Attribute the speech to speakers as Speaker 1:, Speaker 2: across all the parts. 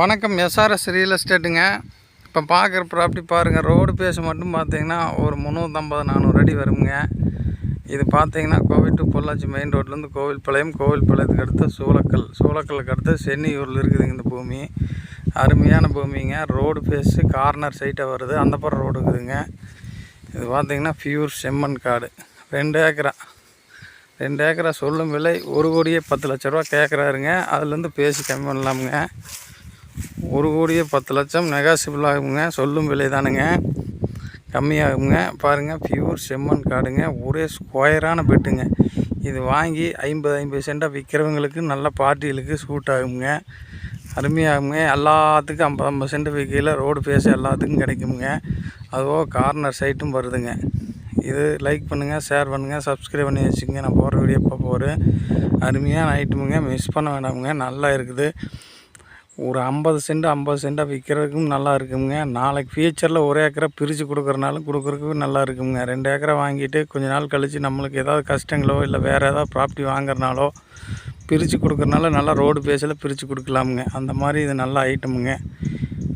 Speaker 1: வணக்கம். SRS real எஸ்டேட்டுங்க இப்போ பார்க்குற ப்ராப்பர்ட்டி பாருங்கள் ரோடு பேஸ் மட்டும் பார்த்தீங்கன்னா ஒரு முந்நூற்றம்பது நானூறு அடி வருங்க. இது பார்த்தீங்கன்னா கோவில் டு பொள்ளாச்சி மெயின் ரோட்லேருந்து கோவில் பாளையம் கோவில் பாளையத்துக்கு அடுத்து சூளக்கல் சூளக்கலுக்கு அடுத்து சென்னியூரில் இருக்குதுங்க இந்த பூமி. அருமையான பூமிங்க. ரோடு பேஸு கார்னர் சைட்டை வருது. அந்த பக்கம் ரோடு இருக்குதுங்க. இது பார்த்திங்கன்னா பியூர் செம்மண் காடு. ரெண்டு ஏக்கரா. ரெண்டு ஏக்கரா சொல்லும் விலை ஒரு கோடியே பத்து லட்ச ரூபா கேட்குறாருங்க அதுலேருந்து பேசி கம்மி பண்ணலாமுங்க. ஒரு கோடியே பத்து லட்சம் நெகாசிபிள் ஆகுங்க சொல்லும் விலை தானுங்க. கம்மியாகுங்க. பாருங்கள் பியூர் செம்மண் காடுங்க. ஒரே ஸ்கொயரான பெட்டுங்க. இது வாங்கி ஐம்பது ஐம்பது சென்டாக விற்கிறவங்களுக்கு நல்ல பார்ட்டிகளுக்கு சூட் ஆகுங்க. அருமையாகுங்க. எல்லாத்துக்கும் ஐம்பது ஐம்பது சென்ட் விற்கையில் ரோடு பேச எல்லாத்துக்கும் கிடைக்குங்க. அதுவோ கார்னர் சைட்டும் வருதுங்க. இது லைக் பண்ணுங்கள் ஷேர் பண்ணுங்கள் சப்ஸ்கிரைப் பண்ணி வச்சுக்கோங்க. நான் போகிற வீடியோ இப்போ போகிறேன் அருமையான ஐட்டமுங்க மிஸ் பண்ண வேண்டாமுங்க நல்லா இருக்குது. ஒரு ஐம்பது சென்ட் ஐம்பது சென்ட்டாக விற்கிறதுக்கும் நல்லா இருக்குங்க நாளைக்கு ஃபியூச்சரில் ஒரு ஏக்கரை பிரித்து கொடுக்குறனாலும் கொடுக்குறதுக்கும் நல்லா இருக்குங்க ரெண்டு ஏக்கரை வாங்கிட்டு கொஞ்ச நாள் கழித்து நம்மளுக்கு ஏதாவது கஷ்டங்களோ இல்லை வேறு ஏதாவது ப்ராப்பர்ட்டி வாங்குறனாலோ பிரித்து கொடுக்குறனால நல்லா ரோடு பேஸில் பிரித்து கொடுக்கலாமுங்க. அந்த மாதிரி இது நல்ல ஐட்டமுங்க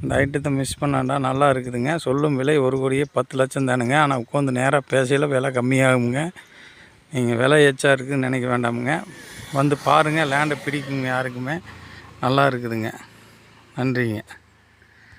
Speaker 1: இந்த ஐட்டத்தை மிஸ் பண்ணாண்டா நல்லா இருக்குதுங்க. சொல்லும் விலை ஒரு கோடியே பத்து லட்சம் தானுங்க. ஆனால் உட்காந்து நேராக பேசையில் விலை கம்மியாகுங்க. நீங்கள் விலை எச்சா இருக்குதுன்னு நினைக்க வேண்டாமுங்க. வந்து பாருங்கள் லேண்டை பிடிக்குங்க யாருக்குமே. நல்லா இருக்குதுங்க. நன்றிங்க.